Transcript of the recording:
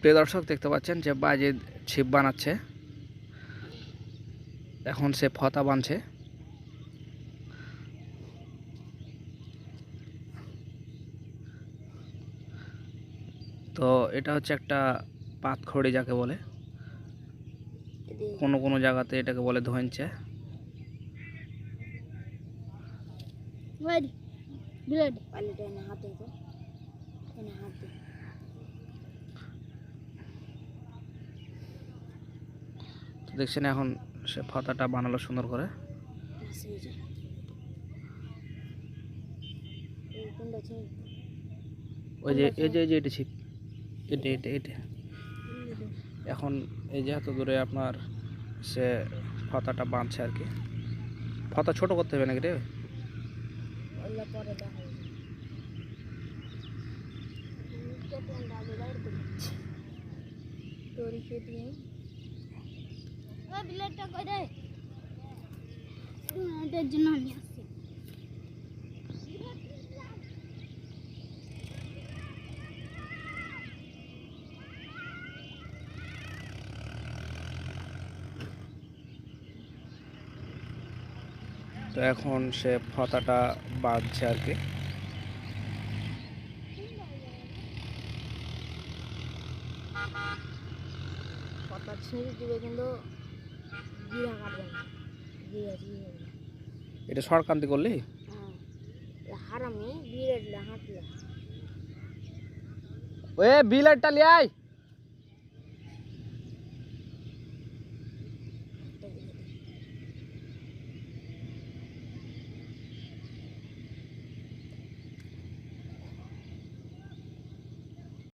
প্রিয় দর্শক, দেখতে পাচ্ছেন যে বাজে ছিপ বানাচ্ছে। এখন সে ফতা বানছে। তো এটা হচ্ছে একটা পাতখড়ি যাকে বলে। কোনো কোনো জায়গাতে এটাকে বলে এনে হাতে হাতে তো দেখছেন এখন সে ফাতাটা বানালো সুন্দর করে। ওই যে, এই যে এই যে এটা ছিপ। এটা এটা এটা। এখন এই যে এত দূরে আপনার সে ফাতাটা বাঁধছে আর কি। ফাতা ছোট করতে হবে নাকি রে? কই জন্য আমি আসছি। তো এখন সে ফতাটা বাঁধছে আর কি। কথা ছিঁড়ে দিবে কিন্তু এটা সরকান্তি করলি? হ্যাঁ। হারামি বিরাট হাঁটলে। ওয়ে বিলারটা লিয়াই। আয়